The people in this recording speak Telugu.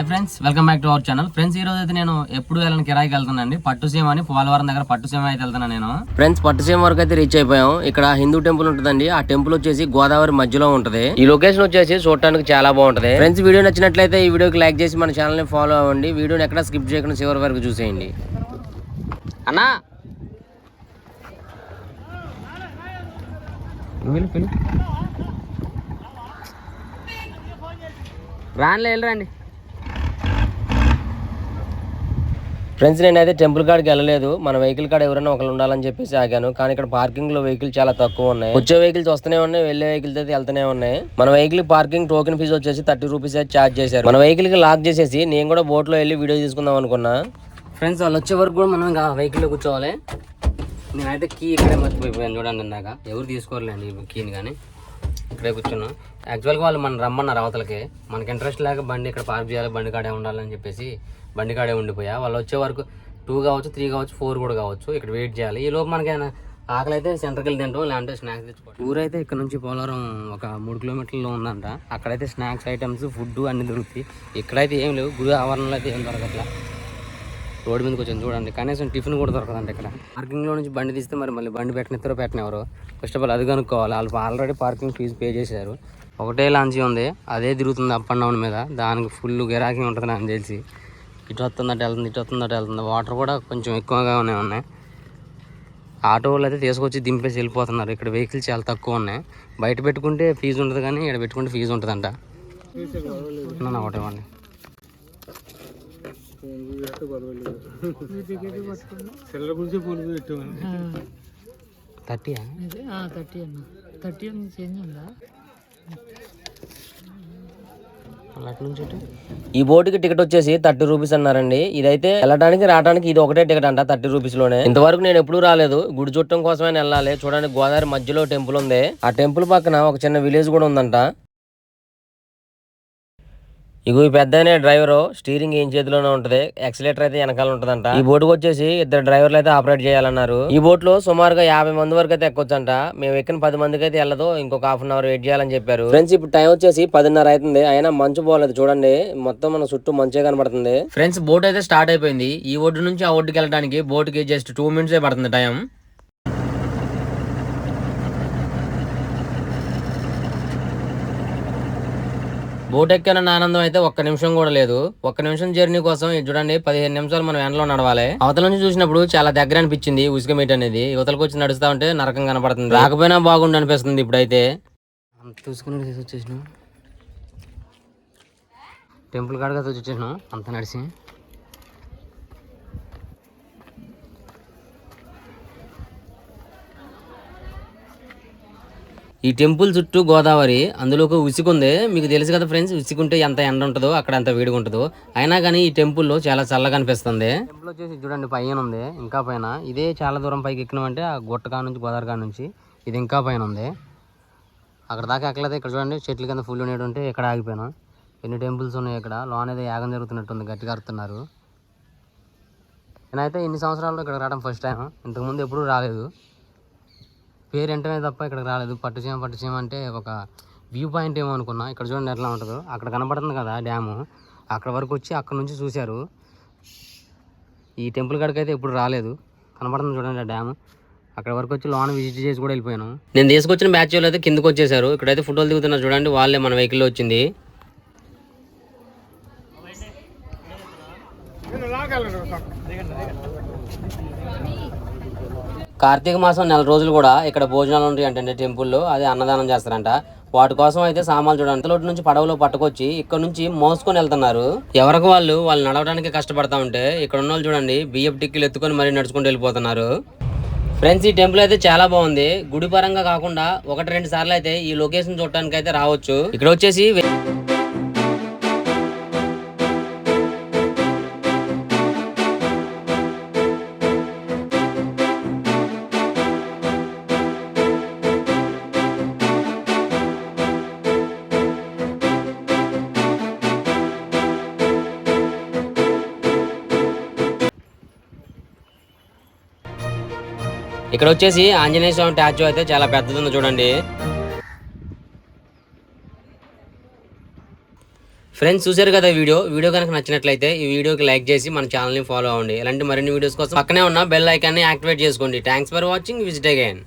Hi friends welcome back to our channel friends ఈ రోజు అయితే నేను ఎప్పుడు వెళ్ళని కిరాయికి వెళ్తానండి. పట్టుసీమ అని పోలవరం దగ్గర పట్టుసీమ అయితే వెళ్తున్నాను నేను. ఫ్రెండ్స్ పట్టుసీమ వరకు అయితే రీచ్ అయిపోయాం. ఇక్కడ హిందూ టెంపుల్ ఉంటుందండి. ఆ టెంపుల్ వచ్చేసి గోదావరి మధ్యలో ఉంటది. ఈ లొకేషన్ వచ్చేసి చూడటానికి చాలా బాగుంటది. ఫ్రెండ్స్ వీడియో నచ్చినట్లయితే ఈ వీడియోకి లైక్ చేసి మన ఛానల్ని ఫాలో అవ్వండి. వీడియోని ఎక్కడ స్కిప్ చేయకుండా చివరి వరకు చూసేయండి. అన్నా! రాన్లే వెళ్ళరండి ఫ్రెండ్స్ నేనైతే టెంపుల్ కాడికి వెళ్ళలేదు. మన వెహికల్ కాడ ఎవరైనా ఒకరు ఉండాలని చెప్పేసి ఆగాను. కానీ ఇక్కడ పార్కింగ్లో వెహికల్ చాలా తక్కువ ఉన్నాయి. వచ్చే వెహికల్స్ వస్తూనే ఉన్నాయి వెళ్ళే వెహికల్స్ అయితే వెళ్తూనే ఉన్నాయి. మన వెహికల్ పార్కింగ్ టోకెన్ ఫీజు వచ్చేసి థర్టీ రూపీస్ అయితే ఛార్జ్ చేశారు. మన వెహికల్కి లాక్ చేసేసి నేను కూడా బోట్లో వెళ్ళి వీడియో తీసుకుందాం అనుకున్నా. ఫ్రెండ్స్ వాళ్ళు వచ్చే వరకు కూడా మనం ఇంకా వెహికల్లో కూర్చోవాలి. నేనైతే కీ ఇక్కడే మర్చిపోయిపోయాను చూడండి ఇందాక ఎవరు తీసుకోవాలండి కీని కానీ. ఇక్కడే కూర్చున్నా. యాక్చువల్గా వాళ్ళు మనం రమ్మన్నారు అవతలకి. మనకి ఇంట్రెస్ట్ లేక బండి ఇక్కడ పార్క్ చేయాలి బండి కాడే ఉండాలని చెప్పేసి బండి కాడే ఉండిపోయా. వాళ్ళు వచ్చే వరకు టూ కావచ్చు త్రీ కావచ్చు ఫోర్ కూడా కావచ్చు. ఇక్కడ వెయిట్ చేయాలి. ఈ లోపు మనకైనా ఆకలి అయితే సెంటర్కి వెళ్ళి తింటాం లేదంటే స్నాక్స్ తెచ్చుకోవాలి ఊరైతే ఇక్కడ నుంచి పోలవరం ఒక మూడు కిలోమీటర్లో ఉందంట. అక్కడైతే స్నాక్స్ ఐటమ్స్ ఫుడ్ అన్ని దొరుకుతాయి. ఇక్కడైతే ఏం లేవు. గురు ఆవరణలో అయితే ఏం దొరకట్లా. రోడ్డు మీదకి వచ్చాను చూడండి. కనీసం టిఫిన్ కూడా దొరకదండి ఇక్కడ. పార్కింగ్లో నుంచి బండి తీస్తే మరి మళ్ళీ బండి పెట్టినెత్తరో పెట్టినెవరు ఫస్ట్ ఆఫ్ ఆల్ అది కనుక్కోవాలి. వాళ్ళు ఆల్రెడీ పార్కింగ్ ఫీజు పే చేశారు. ఒకటే లాంచీ ఉంది. అదే తిరుగుతుంది అప్ అండ్ డౌన్ మీద. దానికి ఫుల్ గిరాకీ ఉంటుంది నాకు తెలిసి. ఇటు వస్తుందట వెళ్తుంది ఇటు వస్తుందట వెళ్తుంది. వాటర్ కూడా కొంచెం ఎక్కువగానే ఉన్నాయి ఆటో వాళ్ళు అయితే తీసుకొచ్చి దింపేసి వెళ్ళిపోతున్నారు. ఇక్కడ వెహికల్స్ చాలా తక్కువ ఉన్నాయి. బయట పెట్టుకుంటే ఫీజు ఉంటుంది కానీ ఇక్కడ పెట్టుకుంటే ఫీజు ఉంటుందంట. ఒకటి ఇవ్వండి. సెల్ల గురించి ఫోన్ థర్టీయా థర్టీ అన్న. థర్టీ చేంజ్ ఉందా? ఈ బోటుకి టికెట్ వచ్చేసి థర్టీ రూపీస్ అన్నారండి. ఇదైతే వెళ్ళడానికి రావడానికి ఇది ఒకటే టికెట్ అంట థర్టీ రూపీస్లోనే ఇంతవరకు నేను ఎప్పుడూ రాలేదు. గుడి చుట్టం కోసమే వెళ్ళాలి. చూడండి గోదావరి మధ్యలో టెంపుల్ ఉంది. ఆ టెంపుల్ పక్కన ఒక చిన్న విలేజ్ కూడా ఉందంట. ఇగో ఈ పెద్ద డ్రైవరు స్టీరింగ్ ఏం చేతిలోనే ఉంటది ఎక్సలేటర్ అయితే వెనకాల ఉంటదంట. ఈ బోటుకు వచ్చేసి ఇద్దరు డ్రైవర్లు అయితే ఆపరేట్ చేయాలన్నారు. ఈ బోట్లో సుమారుగా యాభై మంది వరకు అయితే ఎక్కొచ్చంట. మేము ఎక్కిన పది మందికి అయితే వెళ్ళదు ఇంకొక హాఫ్ అన్ అవర్ వెయిట్ చేయాలని చెప్పారు. ఫ్రెండ్స్ ఇప్పుడు టైం వచ్చేసి పదిన్నర అవుతుంది. అయినా మంచు పోలేదు చూడండి. మొత్తం మన చుట్టూ మంచిగా కనబడుతుంది. ఫ్రెండ్స్ బోట్ అయితే స్టార్ట్ అయిపోయింది. ఈ ఒడ్డు నుంచి ఆ ఒడ్డుకి వెళ్ళడానికి బోట్కి జస్ట్ టూ మినిట్స్ పడుతుంది టైం. బోట్ ఎక్కిన ఆనందం అయితే ఒక్క నిమిషం కూడా లేదు. ఒక్క నిమిషం జర్నీ కోసం ఇది చూడండి పదిహేను నిమిషాలు మనం ఎండలో నడవాలి. అవతల నుంచి చూసినప్పుడు చాలా దగ్గర అనిపించింది ఉసుక మీట్ అనేది. యువతలకు వచ్చి నడుస్తా ఉంటే నరకం కనపడుతుంది. రాకపోయినా బాగుండు అనిపిస్తుంది ఇప్పుడైతే. అంత చూసుకుని వచ్చేసినాం. టెంపుల్ కాడగా వచ్చేసినాం. అంత నడిచి. ఈ టెంపుల్ చుట్టూ గోదావరి అందులో ఉసుకుంది మీకు తెలుసు కదా ఫ్రెండ్స్ ఉసుకుంటే ఎంత ఎండ ఉంటుందో అక్కడ ఎంత వేడిగా ఉంటుందో. అయినా కానీ ఈ టెంపుల్లో చాలా చల్లగా అనిపిస్తుంది. టెంపుల్ వచ్చేసి చూడండి పైన ఉంది ఇంకా పైన. ఇదే చాలా దూరం పైకి ఎక్కినామంటే ఆ గుట్ట కాడ నుంచి గోదావరి కా నుంచి ఇది ఇంకా పైన ఉంది. అక్కడ దాకా ఎక్కలేదు ఇక్కడ చూడండి చెట్ల కింద ఫుల్ ఉండేది ఇక్కడ ఆగిపోయాను. ఎన్ని టెంపుల్స్ ఉన్నాయి ఇక్కడ? లోన్ ఏదో యాగం జరుగుతున్నట్టుంది గట్టిగా అరుతున్నారు. నేనైతే ఇన్ని సంవత్సరాల్లో ఇక్కడ రావడం ఫస్ట్ టైం ఇంతకుముందు ఎప్పుడూ రాలేదు. పేరు వెంటనే తప్ప ఇక్కడికి రాలేదు. పట్టుసీమ పట్టుసీమ అంటే ఒక వ్యూ పాయింట్ ఏమో అనుకున్నా. ఇక్కడ చూడండి ఎట్లా ఉంటుందో. అక్కడ కనపడుతుంది కదా డ్యాము. అక్కడ వరకు వచ్చి అక్కడ నుంచి చూశారు. ఈ టెంపుల్ కాడికి అయితే ఎప్పుడు రాలేదు. కనపడుతుంది చూడండి ఆ డ్యామ్. అక్కడ వరకు వచ్చి లోన విజిట్ చేసి కూడా వెళ్ళిపోయాను. నేను తీసుకొచ్చిన బ్యాచ్ వాళ్ళు అయితే కిందకు వచ్చేసారు. ఇక్కడైతే ఫోటోలు దిగుతున్నారు చూడండి. వాళ్ళే మన వెహికల్లో వచ్చింది. కార్తీక మాసం నెల రోజులు కూడా ఇక్కడ భోజనాలు ఉంటాయి అంటే టెంపుల్లో. అదే అన్నదానం చేస్తారంట. వాటి కోసం అయితే సామాన్లు చూడండి. లోటు నుంచి పడవలో పట్టుకొచ్చి ఇక్కడ నుంచి మోసుకొని వెళ్తున్నారు. ఎవరికి వాళ్ళు? వాళ్ళు నడవడానికి కష్టపడతా ఉంటే ఇక్కడ ఉన్న వాళ్ళు చూడండి బియ్యపు టిక్కీలు ఎత్తుకొని మరీ నడుచుకుంటూ వెళ్ళిపోతున్నారు. ఫ్రెండ్స్ ఈ టెంపుల్ అయితే చాలా బాగుంది. గుడి పరంగా కాకుండా ఒకటి రెండు సార్లు అయితే ఈ లొకేషన్ చూడటానికి అయితే రావచ్చు. ఇక్కడ వచ్చేసి ఇక్కడ వచ్చేసి ఆంజనేయ స్వామి స్టాచ్యూ అయితే చాలా పెద్దది ఉంది చూడండి. ఫ్రెండ్స్ చూశారు కదా వీడియో? వీడియో కనుక నచ్చినట్లయితే ఈ వీడియోకి లైక్ చేసి మన ఛానల్ని ఫాలో అవ్వండి. ఇలాంటి మరిన్ని వీడియోస్ కోసం పక్కనే ఉన్న బెల్ ఐకాన్ని యాక్టివేట్ చేసుకోండి. Thanks for watching visit again